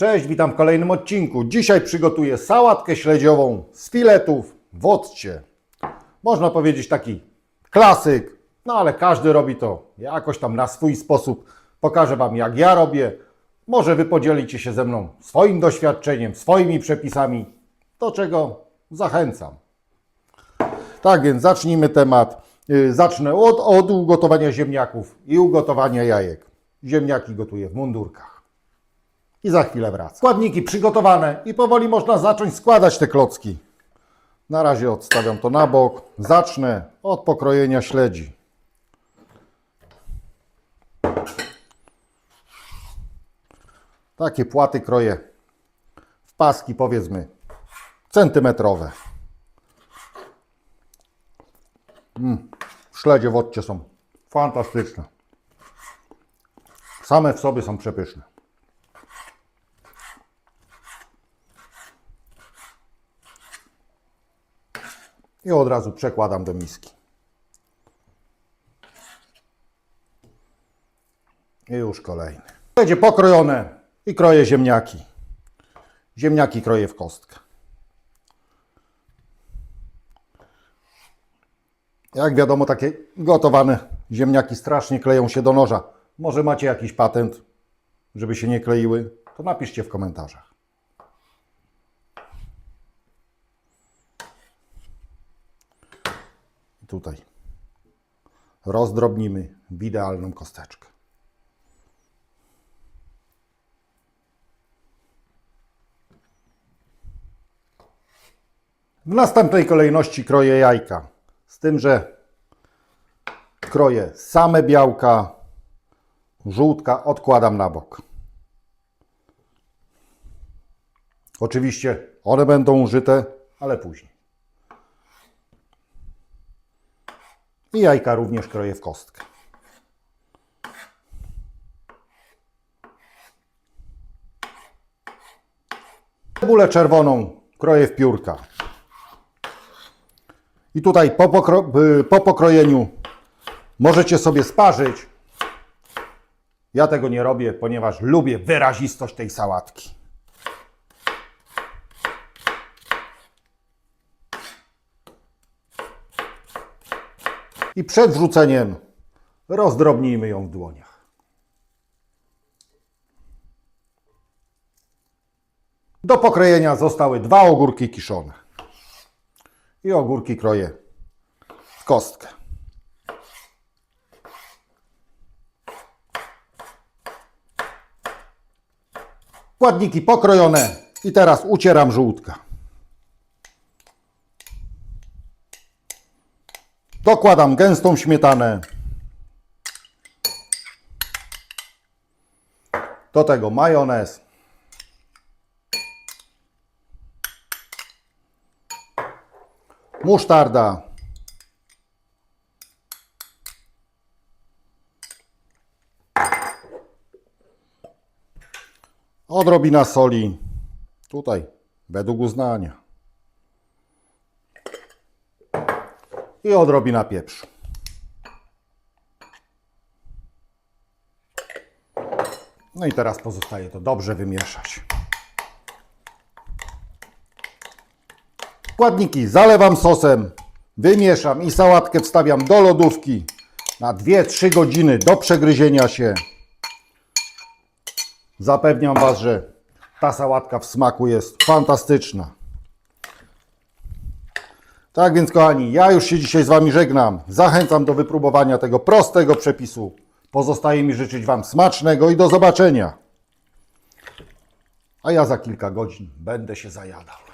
Cześć, witam w kolejnym odcinku. Dzisiaj przygotuję sałatkę śledziową z filetów w occie. Można powiedzieć taki klasyk, no ale każdy robi to jakoś tam na swój sposób. Pokażę Wam jak ja robię. Może Wy podzielicie się ze mną swoim doświadczeniem, swoimi przepisami, do czego zachęcam. Tak więc zacznijmy temat. Yy, Zacznę od, od ugotowania ziemniaków i ugotowania jajek. Ziemniaki gotuję w mundurkach. I za chwilę wracam. Składniki przygotowane i powoli można zacząć składać te klocki. Na razie odstawiam to na bok. Zacznę od pokrojenia śledzi. Takie płaty kroję w paski powiedzmy centymetrowe. Mm, śledzie w odcie są fantastyczne. Same w sobie są przepyszne. I od razu przekładam do miski. I już kolejny. Będzie pokrojone i kroję ziemniaki. Ziemniaki kroję w kostkę. Jak wiadomo, takie gotowane ziemniaki strasznie kleją się do noża. Może macie jakiś patent, żeby się nie kleiły? To napiszcie w komentarzach. Tutaj rozdrobnimy w idealną kosteczkę. W następnej kolejności kroję jajka. Z tym, że kroję same białka, żółtka odkładam na bok. Oczywiście one będą użyte, ale później. I jajka również kroję w kostkę. Cebulę czerwoną kroję w piórka. I tutaj po, pokro po pokrojeniu możecie sobie sparzyć. Ja tego nie robię, ponieważ lubię wyrazistość tej sałatki. I przed wrzuceniem rozdrobnijmy ją w dłoniach. Do pokrojenia zostały dwa ogórki kiszone. I ogórki kroję w kostkę. Składniki pokrojone i teraz ucieram żółtka. Dokładam gęstą śmietanę. Do tego majonez. Musztarda. Odrobina soli. Tutaj, według uznania. I odrobina pieprzu. No i teraz pozostaje to dobrze wymieszać. Składniki zalewam sosem, wymieszam i sałatkę wstawiam do lodówki na 2-3 godziny do przegryzienia się. Zapewniam Was, że ta sałatka w smaku jest fantastyczna. Tak więc, kochani, ja już się dzisiaj z Wami żegnam. Zachęcam do wypróbowania tego prostego przepisu. Pozostaje mi życzyć Wam smacznego i do zobaczenia. A ja za kilka godzin będę się zajadał.